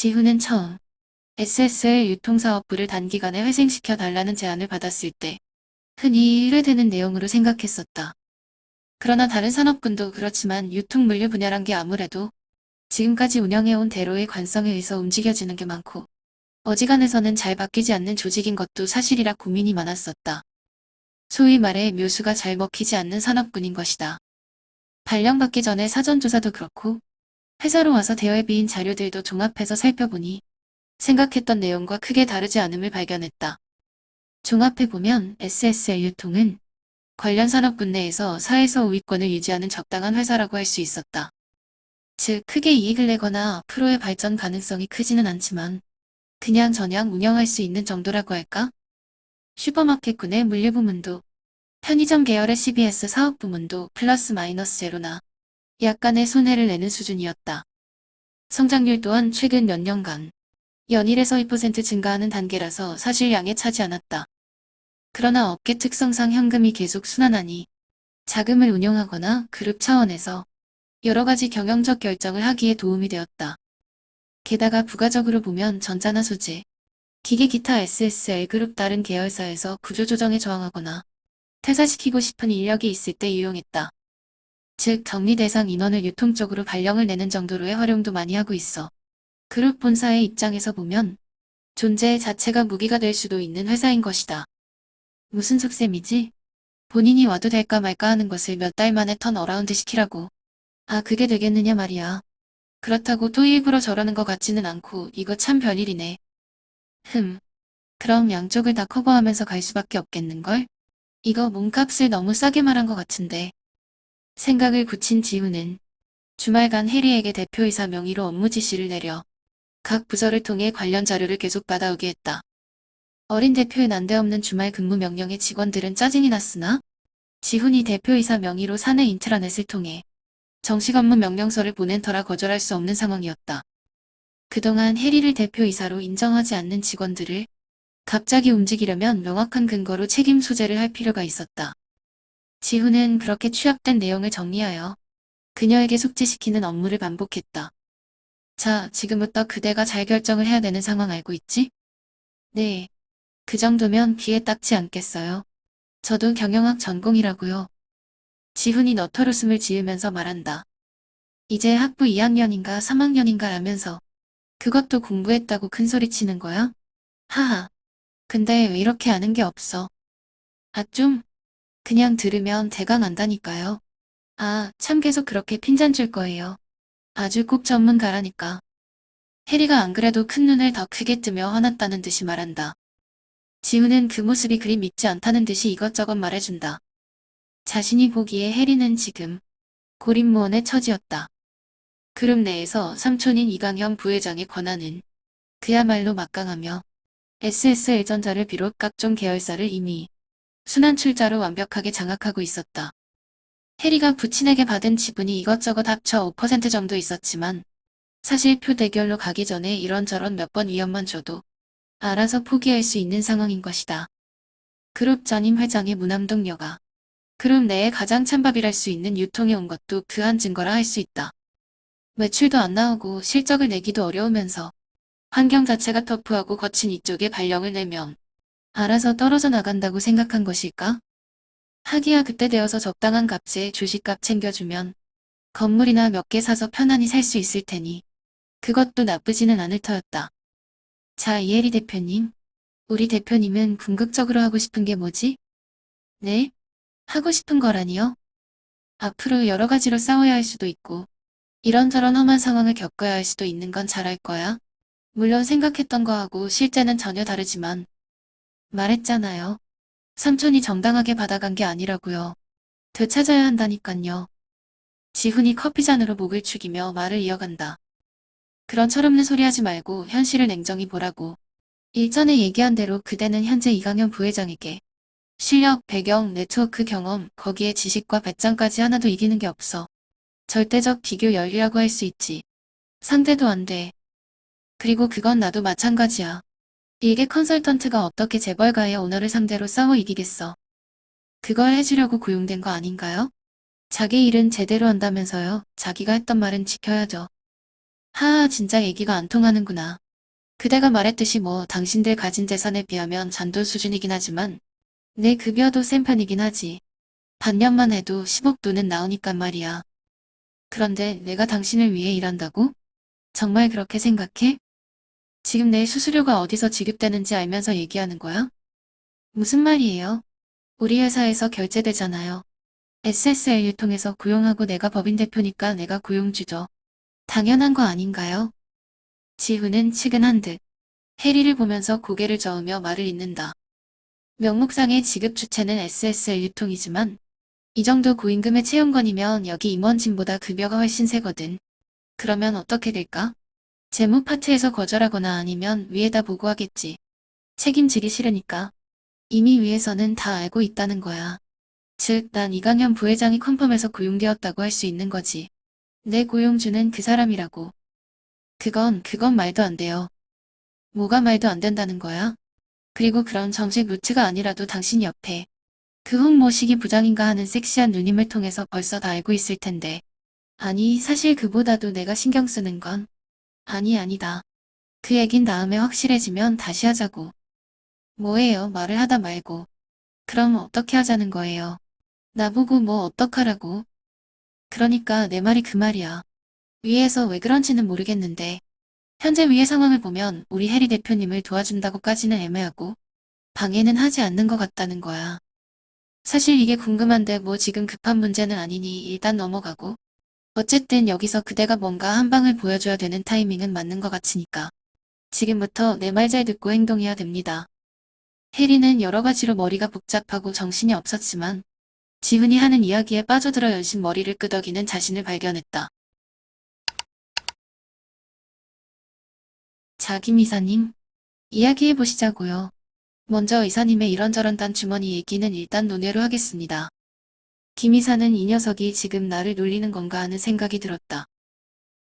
지훈은 처음 SSL 유통사업부를 단기간에 회생시켜 달라는 제안을 받았을 때 흔히 의뢰되는 내용으로 생각했었다. 그러나 다른 산업군도 그렇지만 유통물류 분야란 게 아무래도 지금까지 운영해온 대로의 관성에 의해서 움직여지는 게 많고 어지간해서는 잘 바뀌지 않는 조직인 것도 사실이라 고민이 많았었다. 소위 말해 묘수가 잘 먹히지 않는 산업군인 것이다. 발령받기 전에 사전조사도 그렇고 회사로 와서 대여에 비인 자료들도 종합해서 살펴보니 생각했던 내용과 크게 다르지 않음을 발견했다. 종합해보면 SSL 유통은 관련 산업군 내에서 사에서 우위권을 유지하는 적당한 회사라고 할 수 있었다. 즉 크게 이익을 내거나 프로의 발전 가능성이 크지는 않지만 그냥 전향 운영할 수 있는 정도라고 할까? 슈퍼마켓군의 물류 부문도 편의점 계열의 CBS 사업 부문도 플러스 마이너스 제로나 약간의 손해를 내는 수준이었다. 성장률 또한 최근 몇 년간 연일에서 2% 증가하는 단계라서 사실 양에 차지 않았다. 그러나 업계 특성상 현금이 계속 순환하니 자금을 운용하거나 그룹 차원에서 여러 가지 경영적 결정을 하기에 도움이 되었다. 게다가 부가적으로 보면 전자나 소재, 기계 기타 SSL 그룹 다른 계열사에서 구조조정에 저항하거나 퇴사시키고 싶은 인력이 있을 때 유용했다. 즉 격리 대상 인원을 유통적으로 발령을 내는 정도로의 활용도 많이 하고 있어. 그룹 본사의 입장에서 보면 존재 자체가 무기가 될 수도 있는 회사인 것이다. 무슨 속셈이지? 본인이 와도 될까 말까 하는 것을 몇 달 만에 턴 어라운드 시키라고. 아 그게 되겠느냐 말이야. 그렇다고 또 일부러 저러는 것 같지는 않고 이거 참 별일이네. 흠. 그럼 양쪽을 다 커버하면서 갈 수밖에 없겠는걸? 이거 몸값을 너무 싸게 말한 것 같은데. 생각을 굳힌 지우는 주말간 해리에게 대표이사 명의로 업무 지시를 내려 각 부서를 통해 관련 자료를 계속 받아오게 했다. 어린 대표의 난데없는 주말 근무 명령에 직원들은 짜증이 났으나 지훈이 대표이사 명의로 사내 인트라넷을 통해 정식 업무 명령서를 보낸 터라 거절할 수 없는 상황이었다. 그동안 해리를 대표이사로 인정하지 않는 직원들을 갑자기 움직이려면 명확한 근거로 책임 소재를 할 필요가 있었다. 지훈은 그렇게 취합된 내용을 정리하여 그녀에게 숙지시키는 업무를 반복했다. 자, 지금부터 그대가 잘 결정을 해야 되는 상황 알고 있지? 네. 그 정도면 귀에 딱지 않겠어요. 저도 경영학 전공이라고요. 지훈이 너털 웃음을 지으면서 말한다. 이제 학부 2학년인가 3학년인가 라면서 그것도 공부했다고 큰소리 치는 거야? 하하. 근데 왜 이렇게 아는 게 없어? 아 좀. 그냥 들으면 대강 안다니까요. 아, 참 계속 그렇게 핀잔 줄 거예요. 아주 꼭 전문가라니까. 해리가 안 그래도 큰 눈을 더 크게 뜨며 화났다는 듯이 말한다. 지우는 그 모습이 그리 믿지 않다는 듯이 이것저것 말해준다. 자신이 보기에 해리는 지금 고립무원의 처지였다. 그룹 내에서 삼촌인 이강현 부회장의 권한은 그야말로 막강하며 SS 일전자를 비롯 각종 계열사를 이미 순환 출자로 완벽하게 장악하고 있었다. 해리가 부친에게 받은 지분이 이것저것 합쳐 5% 정도 있었지만 사실 표 대결로 가기 전에 이런저런 몇 번 위험만 줘도 알아서 포기할 수 있는 상황인 것이다. 그룹 전임 회장의 무남동 여가 그룹 내에 가장 찬밥이랄 수 있는 유통에 온 것도 그한 증거라 할 수 있다. 매출도 안 나오고 실적을 내기도 어려우면서 환경 자체가 터프하고 거친 이쪽에 발령을 내면 알아서 떨어져 나간다고 생각한 것일까? 하기야 그때 되어서 적당한 값에 주식값 챙겨주면 건물이나 몇 개 사서 편안히 살 수 있을 테니 그것도 나쁘지는 않을 터였다. 자, 이혜리 대표님. 우리 대표님은 궁극적으로 하고 싶은 게 뭐지? 네? 하고 싶은 거라니요? 앞으로 여러 가지로 싸워야 할 수도 있고 이런저런 험한 상황을 겪어야 할 수도 있는 건 잘 알 거야. 물론 생각했던 거하고 실제는 전혀 다르지만 말했잖아요. 삼촌이 정당하게 받아간 게 아니라고요. 되찾아야 한다니깐요. 지훈이 커피잔으로 목을 축이며 말을 이어간다. 그런 철없는 소리 하지 말고 현실을 냉정히 보라고. 일전에 얘기한 대로 그대는 현재 이강현 부회장에게 실력, 배경, 네트워크 경험, 거기에 지식과 배짱까지 하나도 이기는 게 없어. 절대적 비교 열리라고 할 수 있지. 상대도 안 돼. 그리고 그건 나도 마찬가지야. 일개 컨설턴트가 어떻게 재벌가의 오너를 상대로 싸워 이기겠어. 그걸 해주려고 고용된 거 아닌가요? 자기 일은 제대로 한다면서요. 자기가 했던 말은 지켜야죠. 하, 진짜 얘기가 안 통하는구나. 그대가 말했듯이 뭐 당신들 가진 재산에 비하면 잔돈 수준이긴 하지만 내 급여도 센 편이긴 하지. 반년만 해도 10억 돈은 나오니까 말이야. 그런데 내가 당신을 위해 일한다고? 정말 그렇게 생각해? 지금 내 수수료가 어디서 지급되는지 알면서 얘기하는 거야? 무슨 말이에요? 우리 회사에서 결제되잖아요. SSLU 통해서 고용하고 내가 법인 대표니까 내가 고용주죠. 당연한 거 아닌가요? 지훈은 측은한 듯 해리를 보면서 고개를 저으며 말을 잇는다. 명목상의 지급 주체는 SSL 유통이지만 이 정도 고임금의 채용건이면 여기 임원진보다 급여가 훨씬 세거든. 그러면 어떻게 될까? 재무 파트에서 거절하거나 아니면 위에다 보고하겠지. 책임지기 싫으니까. 이미 위에서는 다 알고 있다는 거야. 즉, 난 이강현 부회장이 컨펌에서 고용되었다고 할 수 있는 거지. 내 고용주는 그 사람이라고. 그건, 그건 말도 안 돼요. 뭐가 말도 안 된다는 거야? 그리고 그런 정식 루트가 아니라도 당신 옆에 그 홍모식이 부장인가 하는 섹시한 누님을 통해서 벌써 다 알고 있을 텐데. 아니, 사실 그보다도 내가 신경 쓰는 건 아니, 아니다. 그 얘긴 다음에 확실해지면 다시 하자고. 뭐예요, 말을 하다 말고. 그럼 어떻게 하자는 거예요? 나보고 뭐 어떡하라고? 그러니까 내 말이 그 말이야. 위에서 왜 그런지는 모르겠는데 현재 위의 상황을 보면 우리 해리 대표님을 도와준다고까지는 애매하고 방해는 하지 않는 것 같다는 거야. 사실 이게 궁금한데 뭐 지금 급한 문제는 아니니 일단 넘어가고 어쨌든 여기서 그대가 뭔가 한 방을 보여줘야 되는 타이밍은 맞는 것 같으니까 지금부터 내 말 잘 듣고 행동해야 됩니다. 해리는 여러 가지로 머리가 복잡하고 정신이 없었지만 지훈이 하는 이야기에 빠져들어 연신 머리를 끄덕이는 자신을 발견했다. 자, 김 이사님. 이야기해 보시자고요. 먼저 이사님의 이런저런 딴 주머니 얘기는 일단 논외로 하겠습니다. 김 이사는 이 녀석이 지금 나를 놀리는 건가 하는 생각이 들었다.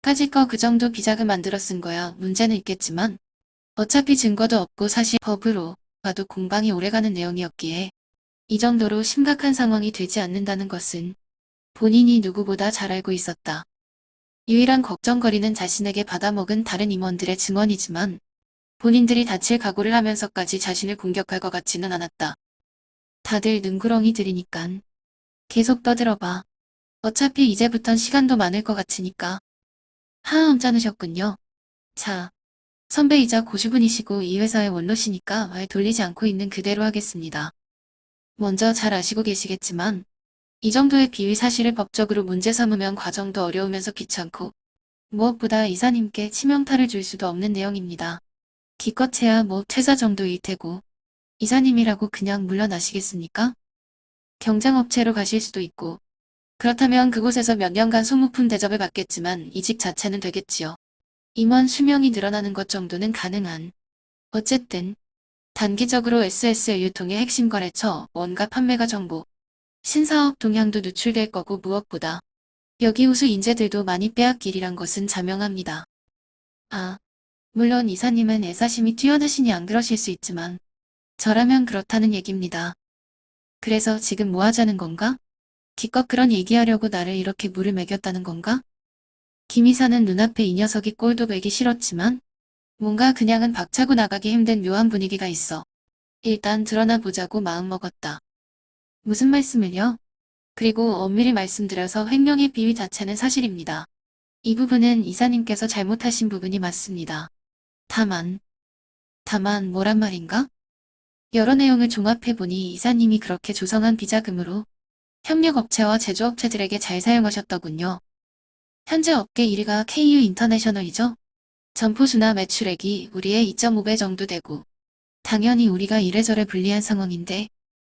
까짓 거 그 정도 비자금 만들어 쓴 거야 문제는 있겠지만 어차피 증거도 없고 사실 법으로 봐도 공방이 오래가는 내용이었기에 이 정도로 심각한 상황이 되지 않는다는 것은 본인이 누구보다 잘 알고 있었다. 유일한 걱정거리는 자신에게 받아먹은 다른 임원들의 증언이지만 본인들이 다칠 각오를 하면서까지 자신을 공격할 것 같지는 않았다. 다들 능구렁이들이니깐 계속 떠들어봐. 어차피 이제부턴 시간도 많을 것 같으니까. 하음 짠으셨군요. 자, 선배이자 고수분이시고 이 회사의 원로시니까 말 돌리지 않고 있는 그대로 하겠습니다. 먼저 잘 아시고 계시겠지만 이 정도의 비위 사실을 법적으로 문제 삼으면 과정도 어려우면서 귀찮고 무엇보다 이사님께 치명타를 줄 수도 없는 내용입니다. 기껏해야 뭐 퇴사 정도일 테고 이사님이라고 그냥 물러나시겠습니까? 경쟁업체로 가실 수도 있고 그렇다면 그곳에서 몇 년간 소모품 대접을 받겠지만 이직 자체는 되겠지요. 임원 수명이 늘어나는 것 정도는 가능한. 어쨌든 단기적으로 SSL 유통의 핵심 거래처, 원가 판매가 정보, 신사업 동향도 누출될 거고 무엇보다 여기 우수 인재들도 많이 빼앗기리란 것은 자명합니다. 아, 물론 이사님은 애사심이 뛰어나시니 안 그러실 수 있지만 저라면 그렇다는 얘기입니다. 그래서 지금 뭐 하자는 건가? 기껏 그런 얘기하려고 나를 이렇게 물을 먹였다는 건가? 김 이사는 눈앞에 이 녀석이 꼴도 보기 싫었지만 뭔가 그냥은 박차고 나가기 힘든 묘한 분위기가 있어. 일단 드러나 보자고 마음먹었다. 무슨 말씀을요? 그리고 엄밀히 말씀드려서 횡령의 비위 자체는 사실입니다. 이 부분은 이사님께서 잘못하신 부분이 맞습니다. 다만, 다만 뭐란 말인가? 여러 내용을 종합해보니 이사님이 그렇게 조성한 비자금으로 협력업체와 제조업체들에게 잘 사용하셨더군요. 현재 업계 1위가 KU 인터내셔널이죠. 점포수나 매출액이 우리의 2.5배 정도 되고 당연히 우리가 이래저래 불리한 상황인데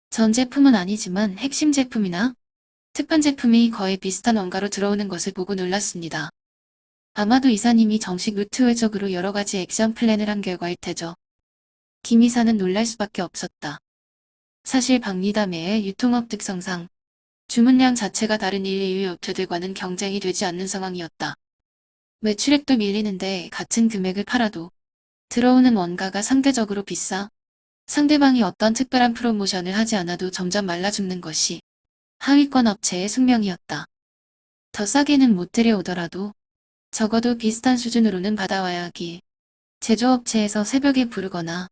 전 제품은 아니지만 핵심 제품이나 특판 제품이 거의 비슷한 원가로 들어오는 것을 보고 놀랐습니다. 아마도 이사님이 정식 루트 외적으로 여러 가지 액션 플랜을 한 결과일 테죠. 김 이사는 놀랄 수밖에 없었다. 사실 박리담의 유통업 특성상 주문량 자체가 다른 1, 2위 업체들과는 경쟁이 되지 않는 상황이었다. 매출액도 밀리는데 같은 금액을 팔아도 들어오는 원가가 상대적으로 비싸 상대방이 어떤 특별한 프로모션을 하지 않아도 점점 말라 죽는 것이 하위권 업체의 숙명이었다. 더 싸게는 못 들여오더라도 적어도 비슷한 수준으로는 받아와야 하기. 제조업체에서 새벽에 부르거나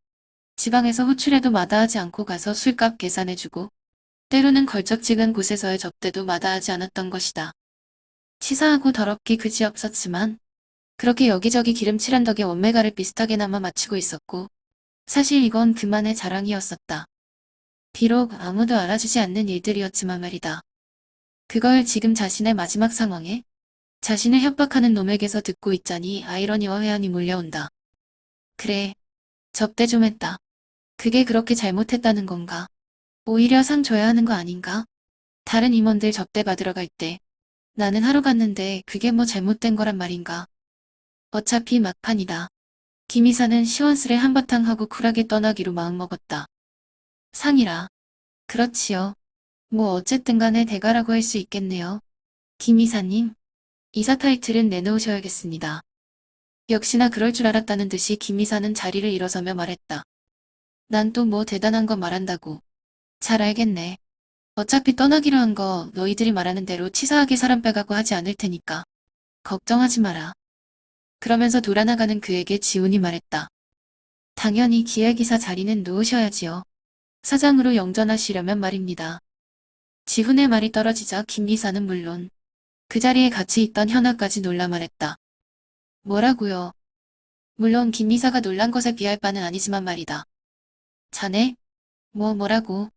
지방에서 호출해도 마다하지 않고 가서 술값 계산해주고 때로는 걸쩍지근 곳에서의 접대도 마다하지 않았던 것이다. 치사하고 더럽기 그지 없었지만 그렇게 여기저기 기름칠한 덕에 원매가를 비슷하게나마 맞추고 있었고 사실 이건 그만의 자랑이었었다. 비록 아무도 알아주지 않는 일들이었지만 말이다. 그걸 지금 자신의 마지막 상황에 자신을 협박하는 놈에게서 듣고 있자니 아이러니와 회한이 몰려온다. 그래, 접대 좀 했다. 그게 그렇게 잘못했다는 건가? 오히려 상 줘야 하는 거 아닌가? 다른 임원들 접대 받으러 갈 때 나는 하러 갔는데 그게 뭐 잘못된 거란 말인가? 어차피 막판이다. 김 이사는 시원스레 한바탕 하고 쿨하게 떠나기로 마음먹었다. 상이라. 그렇지요. 뭐 어쨌든 간에 대가라고 할 수 있겠네요. 김 이사님, 이사 타이틀은 내놓으셔야겠습니다. 역시나 그럴 줄 알았다는 듯이 김 이사는 자리를 일어서며 말했다. 난 또 뭐 대단한 거 말한다고. 잘 알겠네. 어차피 떠나기로 한 거 너희들이 말하는 대로 치사하게 사람 빼가고 하지 않을 테니까. 걱정하지 마라. 그러면서 돌아나가는 그에게 지훈이 말했다. 당연히 기획이사 자리는 놓으셔야지요. 사장으로 영전하시려면 말입니다. 지훈의 말이 떨어지자 김 이사는 물론 그 자리에 같이 있던 현아까지 놀라 말했다. 뭐라고요? 물론 김 이사가 놀란 것에 비할 바는 아니지만 말이다. 자네? 뭐 뭐라고?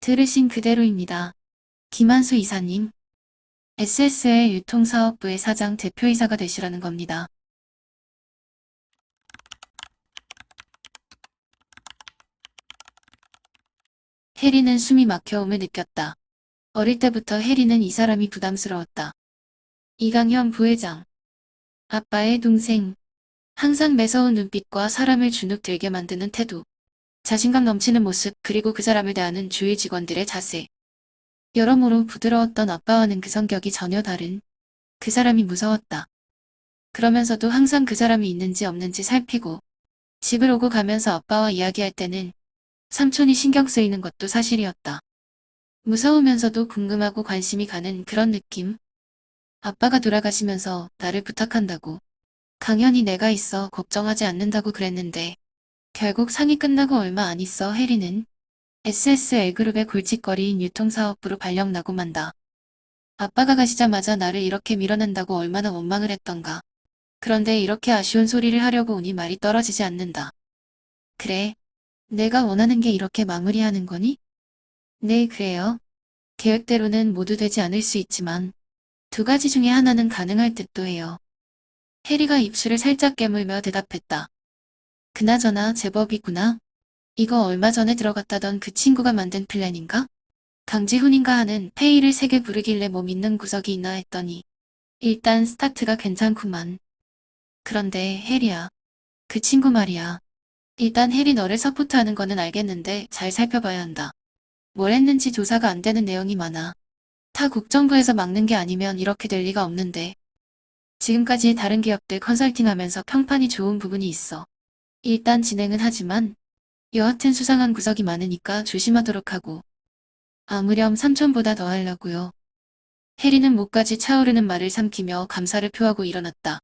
들으신 그대로입니다. 김한수 이사님. SSL 유통사업부의 사장 대표이사가 되시라는 겁니다. 혜리는 숨이 막혀옴을 느꼈다. 어릴 때부터 혜리는 이 사람이 부담스러웠다. 이강현 부회장. 아빠의 동생. 항상 매서운 눈빛과 사람을 주눅 들게 만드는 태도. 자신감 넘치는 모습 그리고 그 사람을 대하는 주위 직원들의 자세. 여러모로 부드러웠던 아빠와는 그 성격이 전혀 다른 그 사람이 무서웠다. 그러면서도 항상 그 사람이 있는지 없는지 살피고 집을 오고 가면서 아빠와 이야기할 때는 삼촌이 신경 쓰이는 것도 사실이었다. 무서우면서도 궁금하고 관심이 가는 그런 느낌. 아빠가 돌아가시면서 나를 부탁한다고. 강연히 내가 있어 걱정하지 않는다고 그랬는데 결국 상이 끝나고 얼마 안 있어 혜리는 SSL그룹의 골칫거리인 유통사업부로 발령나고 만다. 아빠가 가시자마자 나를 이렇게 밀어낸다고 얼마나 원망을 했던가. 그런데 이렇게 아쉬운 소리를 하려고 오니 말이 떨어지지 않는다. 그래. 내가 원하는 게 이렇게 마무리하는 거니? 네, 그래요. 계획대로는 모두 되지 않을 수 있지만 두 가지 중에 하나는 가능할 듯도 해요. 해리가 입술을 살짝 깨물며 대답했다. 그나저나 제법이구나. 이거 얼마 전에 들어갔다던 그 친구가 만든 플랜인가? 강지훈인가 하는 페이를 세개 부르길래 뭐 믿는 구석이 있나 했더니 일단 스타트가 괜찮구만. 그런데 해리야. 그 친구 말이야. 일단 해리 너를 서포트하는 거는 알겠는데 잘 살펴봐야 한다. 뭘 했는지 조사가 안 되는 내용이 많아. 타 국정부에서 막는 게 아니면 이렇게 될 리가 없는데. 지금까지 다른 기업들 컨설팅하면서 평판이 좋은 부분이 있어. 일단 진행은 하지만 여하튼 수상한 구석이 많으니까 조심하도록 하고. 아무렴 삼촌보다 더 하려고요. 해리는 목까지 차오르는 말을 삼키며 감사를 표하고 일어났다.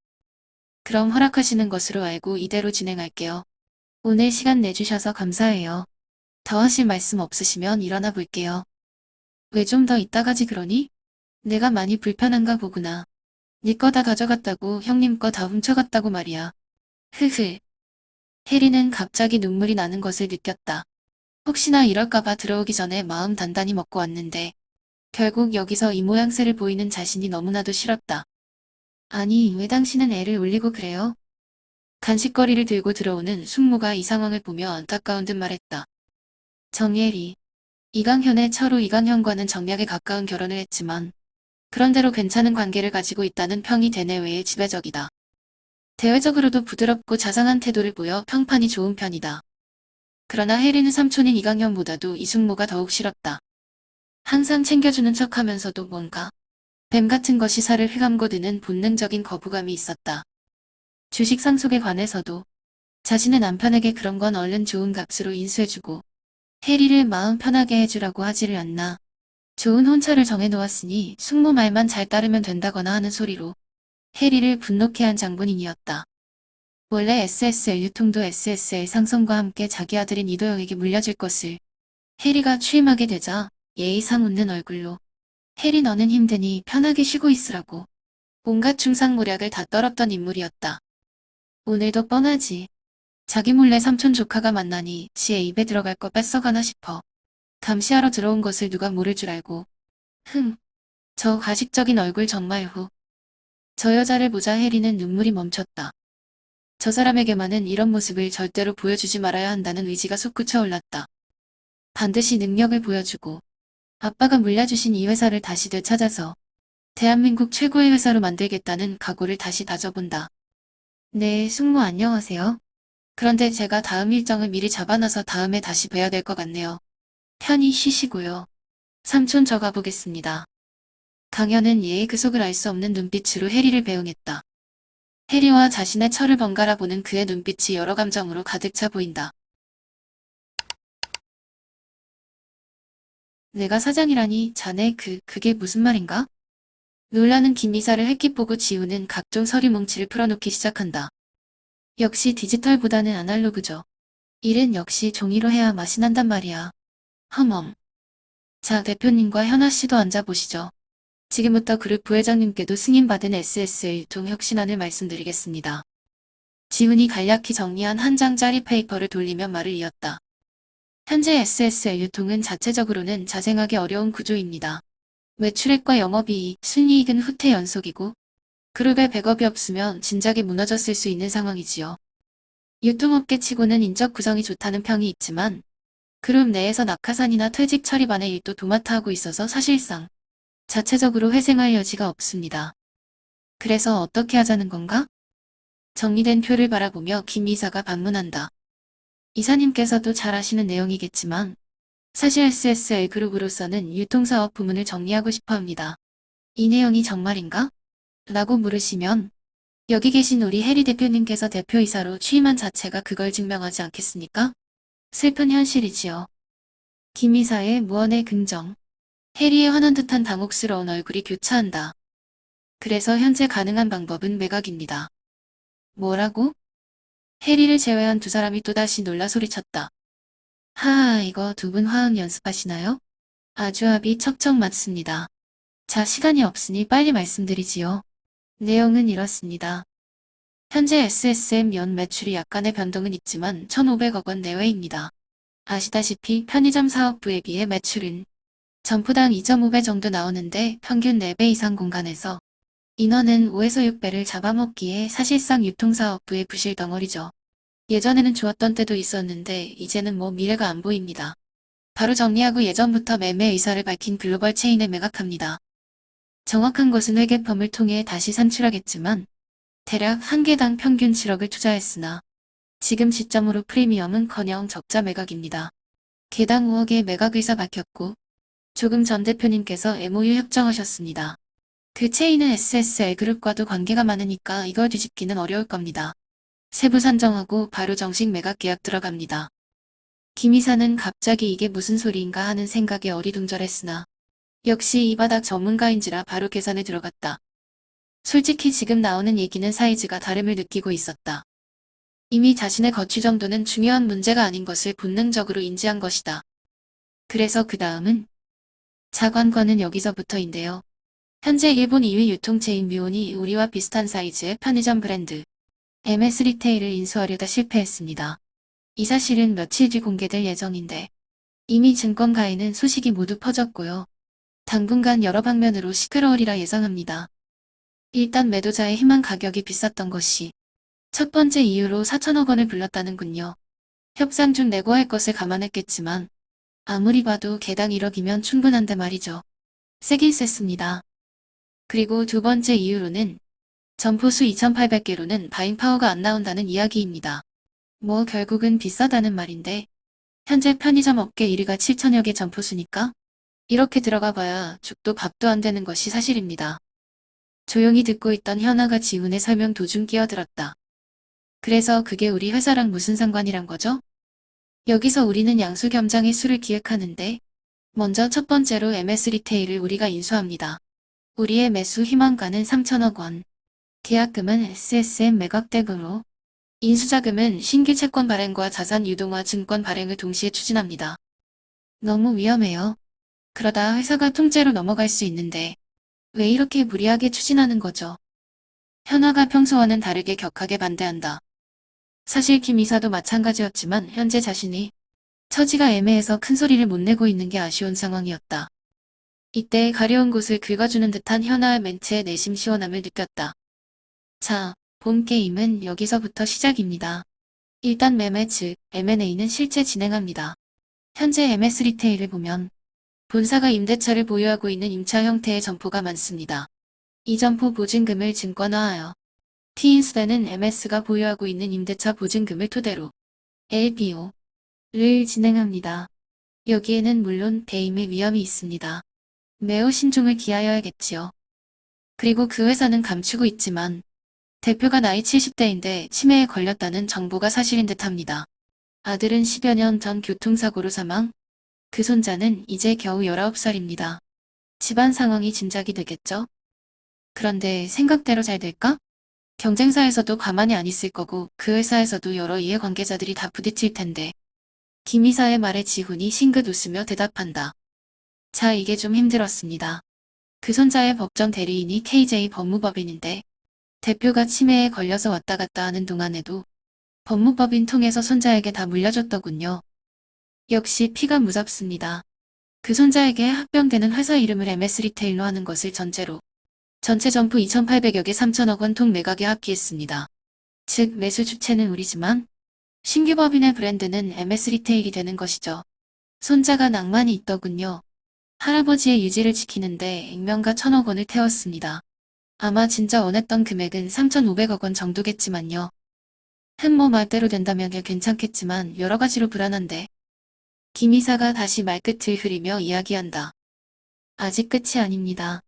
그럼 허락하시는 것으로 알고 이대로 진행할게요. 오늘 시간 내주셔서 감사해요. 더 하실 말씀 없으시면 일어나 볼게요. 왜 좀더 이따가지 그러니? 내가 많이 불편한가 보구나. 네 거 다 가져갔다고 형님 거 다 훔쳐갔다고 말이야. 흐흐. 혜리는 갑자기 눈물이 나는 것을 느꼈다. 혹시나 이럴까봐 들어오기 전에 마음 단단히 먹고 왔는데 결국 여기서 이 모양새를 보이는 자신이 너무나도 싫었다. 아니 왜 당신은 애를 울리고 그래요? 간식거리를 들고 들어오는 숙모가 이 상황을 보며 안타까운 듯 말했다. 정예리. 이강현의 처로 이강현과는 정략에 가까운 결혼을 했지만 그런대로 괜찮은 관계를 가지고 있다는 평이 대내외에 지배적이다. 대외적으로도 부드럽고 자상한 태도를 보여 평판이 좋은 편이다. 그러나 혜리는 삼촌인 이강현보다도 이숙모가 더욱 싫었다. 항상 챙겨주는 척하면서도 뭔가 뱀 같은 것이 살을 휘감고 드는 본능적인 거부감이 있었다. 주식 상속에 관해서도 자신의 남편에게 그런 건 얼른 좋은 값으로 인수해주고 혜리를 마음 편하게 해주라고 하지를 않나. 좋은 혼처를 정해놓았으니 숙모 말만 잘 따르면 된다거나 하는 소리로 해리를 분노케 한 장본인이었다. 원래 SSL 유통도 SSL 상성과 함께 자기 아들인 이도영에게 물려줄 것을 해리가 취임하게 되자 예의상 웃는 얼굴로 해리 너는 힘드니 편하게 쉬고 있으라고 온갖 충상모략을 다 떨었던 인물이었다. 오늘도 뻔하지. 자기 몰래 삼촌 조카가 만나니 지의 입에 들어갈 거 뺏어가나 싶어. 감시하러 들어온 것을 누가 모를 줄 알고. 흥, 저 가식적인 얼굴 정말 후. 저 여자를 보자 해리는 눈물이 멈췄다. 저 사람에게만은 이런 모습을 절대로 보여주지 말아야 한다는 의지가 솟구쳐 올랐다. 반드시 능력을 보여주고 아빠가 물려주신 이 회사를 다시 되찾아서 대한민국 최고의 회사로 만들겠다는 각오를 다시 다져본다. 네, 숙모 안녕하세요. 그런데 제가 다음 일정을 미리 잡아놔서 다음에 다시 뵈야 될 것 같네요. 편히 쉬시고요. 삼촌 저 가보겠습니다. 강현은 예의 그 속을 알 수 없는 눈빛으로 해리를 배웅했다. 해리와 자신의 철을 번갈아 보는 그의 눈빛이 여러 감정으로 가득 차 보인다. 내가 사장이라니 자네 그, 그게 무슨 말인가? 놀라는 김이사를 햇빛 보고 지우는 각종 서류 뭉치를 풀어놓기 시작한다. 역시 디지털보다는 아날로그죠. 일은 역시 종이로 해야 맛이 난단 말이야. 험엄. 자, 대표님과 현아 씨도 앉아보시죠. 지금부터 그룹 부회장님께도 승인받은 SSL 유통 혁신안을 말씀드리겠습니다. 지훈이 간략히 정리한 한 장짜리 페이퍼를 돌리며 말을 이었다. 현재 SSL 유통은 자체적으로는 자생하기 어려운 구조입니다. 매출액과 영업이익, 순이익은 후퇴 연속이고 그룹에 백업이 없으면 진작에 무너졌을 수 있는 상황이지요. 유통업계 치고는 인적 구성이 좋다는 평이 있지만 그룹 내에서 낙하산이나 퇴직 처리반의 일도 도맡아 하고 있어서 사실상 자체적으로 회생할 여지가 없습니다. 그래서 어떻게 하자는 건가? 정리된 표를 바라보며 김 이사가 방문한다. 이사님께서도 잘 아시는 내용이겠지만 사실 SSL 그룹으로서는 유통사업 부문을 정리하고 싶어 합니다. 이 내용이 정말인가? 라고 물으시면 여기 계신 우리 해리 대표님께서 대표이사로 취임한 자체가 그걸 증명하지 않겠습니까? 슬픈 현실이지요. 김 이사의 무언의 긍정. 해리의 화난 듯한 당혹스러운 얼굴이 교차한다. 그래서 현재 가능한 방법은 매각입니다. 뭐라고? 해리를 제외한 두 사람이 또다시 놀라 소리쳤다. 하하, 이거 두 분 화음 연습하시나요? 아주 합이 척척 맞습니다. 자, 시간이 없으니 빨리 말씀드리지요. 내용은 이렇습니다. 현재 SSM 연 매출이 약간의 변동은 있지만 1,500억 원 내외입니다. 아시다시피 편의점 사업부에 비해 매출은 점포당 2.5배 정도 나오는데 평균 4배 이상 공간에서 인원은 5에서 6배를 잡아먹기에 사실상 유통사업부의 부실 덩어리죠. 예전에는 좋았던 때도 있었는데 이제는 뭐 미래가 안 보입니다. 바로 정리하고 예전부터 매매 의사를 밝힌 글로벌 체인에 매각합니다. 정확한 것은 회계펌을 통해 다시 산출하겠지만 대략 한 개당 평균 7억을 투자했으나 지금 시점으로 프리미엄은커녕 적자 매각입니다. 개당 5억의 매각 의사 밝혔고 조금 전 대표님께서 MOU 협정하셨습니다. 그 체인은 SSL 그룹과도 관계가 많으니까 이걸 뒤집기는 어려울 겁니다. 세부 산정하고 바로 정식 매각 계약 들어갑니다. 김 이사는 갑자기 이게 무슨 소리인가 하는 생각에 어리둥절했으나 역시 이 바닥 전문가인지라 바로 계산에 들어갔다. 솔직히 지금 나오는 얘기는 사이즈가 다름을 느끼고 있었다. 이미 자신의 거취 정도는 중요한 문제가 아닌 것을 본능적으로 인지한 것이다. 그래서 그 다음은 자관과는 여기서부터인데요. 현재 일본 2위 유통체인 뮤온이 우리와 비슷한 사이즈의 편의점 브랜드 MS 리테일을 인수하려다 실패했습니다. 이 사실은 며칠 뒤 공개될 예정인데 이미 증권가에는 소식이 모두 퍼졌고요. 당분간 여러 방면으로 시끄러우리라 예상합니다. 일단 매도자의 희망 가격이 비쌌던 것이 첫 번째 이유로 4천억 원을 불렀다는군요. 협상 중 내고할 것을 감안했겠지만 아무리 봐도 개당 1억이면 충분한데 말이죠. 세긴 셌습니다. 그리고 두 번째 이유로는 점포수 2800개로는 바잉파워가 안 나온다는 이야기입니다. 뭐 결국은 비싸다는 말인데 현재 편의점 업계 1위가 7천여 개 점포수니까 이렇게 들어가 봐야 죽도 밥도 안 되는 것이 사실입니다. 조용히 듣고 있던 현아가 지훈의 설명 도중 끼어들었다. 그래서 그게 우리 회사랑 무슨 상관이란 거죠? 여기서 우리는 양수겸장의 수를 기획하는데 먼저 첫 번째로 MS 리테일을 우리가 인수합니다. 우리의 매수 희망가는 3천억 원. 계약금은 SSM 매각대금으로 인수자금은 신규 채권 발행과 자산 유동화 증권 발행을 동시에 추진합니다. 너무 위험해요. 그러다 회사가 통째로 넘어갈 수 있는데 왜 이렇게 무리하게 추진하는 거죠? 현아가 평소와는 다르게 격하게 반대한다. 사실 김 이사도 마찬가지였지만 현재 자신이 처지가 애매해서 큰 소리를 못 내고 있는 게 아쉬운 상황이었다. 이때 가려운 곳을 긁어주는 듯한 현아의 멘트에 내심 시원함을 느꼈다. 자, 본 게임은 여기서부터 시작입니다. 일단 매매 즉 M&A는 실제 진행합니다. 현재 MS 리테일을 보면 본사가 임대차를 보유하고 있는 임차 형태의 점포가 많습니다. 이 점포 보증금을 증권화하여 T인수대는 MS가 보유하고 있는 임대차 보증금을 토대로 LBO를 진행합니다. 여기에는 물론 배임의 위험이 있습니다. 매우 신중을 기하여야겠지요. 그리고 그 회사는 감추고 있지만 대표가 나이 70대인데 치매에 걸렸다는 정보가 사실인 듯합니다. 아들은 10여 년 전 교통사고로 사망, 그 손자는 이제 겨우 19살입니다. 집안 상황이 짐작이 되겠죠? 그런데 생각대로 잘 될까? 경쟁사에서도 가만히 안 있을 거고 그 회사에서도 여러 이해관계자들이 다 부딪힐 텐데. 김 이사의 말에 지훈이 싱긋 웃으며 대답한다. 자 이게 좀 힘들었습니다. 그 손자의 법정 대리인이 KJ 법무법인인데 대표가 치매에 걸려서 왔다 갔다 하는 동안에도 법무법인 통해서 손자에게 다 물려줬더군요. 역시 피가 무섭습니다. 그 손자에게 합병되는 회사 이름을 MS 리테일로 하는 것을 전제로 전체 점포 2,800여 개 3천억 원 통 매각에 합의했습니다. 즉 매수 주체는 우리지만 신규 법인의 브랜드는 MS 리테일이 되는 것이죠. 손자가 낭만이 있더군요. 할아버지의 유지를 지키는데 액면가 천억 원을 태웠습니다. 아마 진짜 원했던 금액은 3,500억 원 정도겠지만요. 흠모 말대로 된다면 괜찮겠지만 여러 가지로 불안한데. 김 이사가 다시 말끝을 흐리며 이야기한다. 아직 끝이 아닙니다.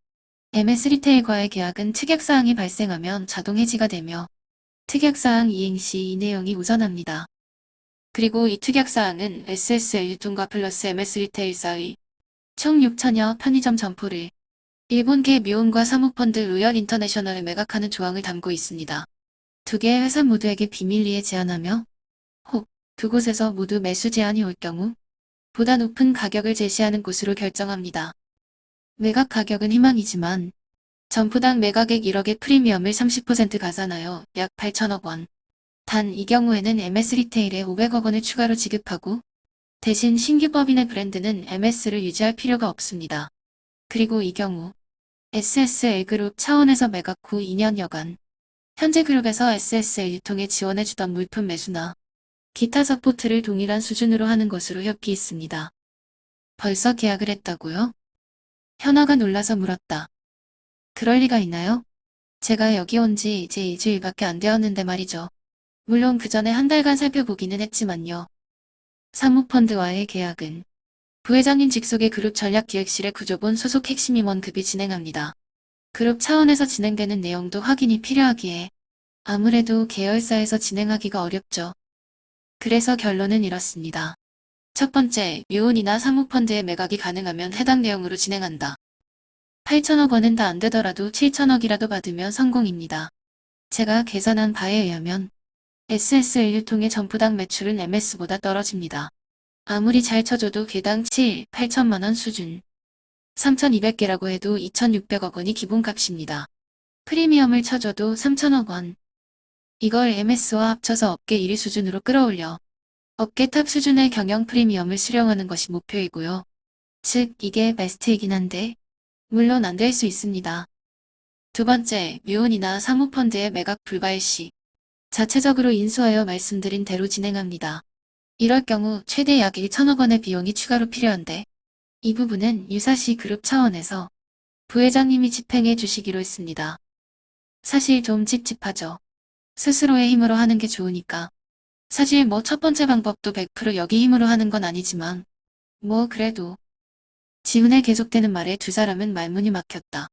MS 리테일과의 계약은 특약사항이 발생하면 자동 해지가 되며 특약사항 이행 시 이 내용이 우선합니다. 그리고 이 특약사항은 SSL 유통과 플러스 MS 리테일사의 총 6천여 편의점 점포를 일본계 미혼과 사모펀드 로열 인터내셔널을 매각하는 조항을 담고 있습니다. 두 개의 회사 모두에게 비밀리에 제한하며 혹 두 곳에서 모두 매수 제한이 올 경우 보다 높은 가격을 제시하는 곳으로 결정합니다. 매각 가격은 희망이지만 점포당 매각액 1억의 프리미엄을 30% 가산하여 약 8천억 원. 단 이 경우에는 MS 리테일에 500억 원을 추가로 지급하고 대신 신규 법인의 브랜드는 MS를 유지할 필요가 없습니다. 그리고 이 경우 SSL그룹 차원에서 매각 후 2년여간 현재 그룹에서 SSL 유통에 지원해주던 물품 매수나 기타 서포트를 동일한 수준으로 하는 것으로 협의했습니다. 벌써 계약을 했다고요? 현아가 놀라서 물었다. 그럴 리가 있나요? 제가 여기 온 지 이제 2주일밖에 안 되었는데 말이죠. 물론 그 전에 한 달간 살펴보기는 했지만요. 사모펀드와의 계약은 부회장님 직속의 그룹 전략기획실의 구조본 소속 핵심 임원급이 진행합니다. 그룹 차원에서 진행되는 내용도 확인이 필요하기에 아무래도 계열사에서 진행하기가 어렵죠. 그래서 결론은 이렇습니다. 첫 번째, 묘은이나 사모펀드의 매각이 가능하면 해당 내용으로 진행한다. 8천억 원은 다 안되더라도 7천억이라도 받으면 성공입니다. 제가 계산한 바에 의하면 SSL 유통의 점포당 매출은 MS보다 떨어집니다. 아무리 잘 쳐줘도 개당 7, 8천만원 수준. 3,200개라고 해도 2,600억 원이 기본값입니다. 프리미엄을 쳐줘도 3천억 원. 이걸 MS와 합쳐서 업계 1위 수준으로 끌어올려 업계 탑 수준의 경영 프리미엄을 수령하는 것이 목표이고요. 즉 이게 베스트이긴 한데 물론 안 될 수 있습니다. 두 번째, 묘은이나 사모펀드의 매각 불가일 시 자체적으로 인수하여 말씀드린 대로 진행합니다. 이럴 경우 최대 약 1천억 원의 비용이 추가로 필요한데 이 부분은 유사시 그룹 차원에서 부회장님이 집행해 주시기로 했습니다. 사실 좀 찝찝하죠. 스스로의 힘으로 하는 게 좋으니까. 사실 뭐 첫 번째 방법도 100% 여기 힘으로 하는 건 아니지만 뭐 그래도 지훈의 계속되는 말에 두 사람은 말문이 막혔다.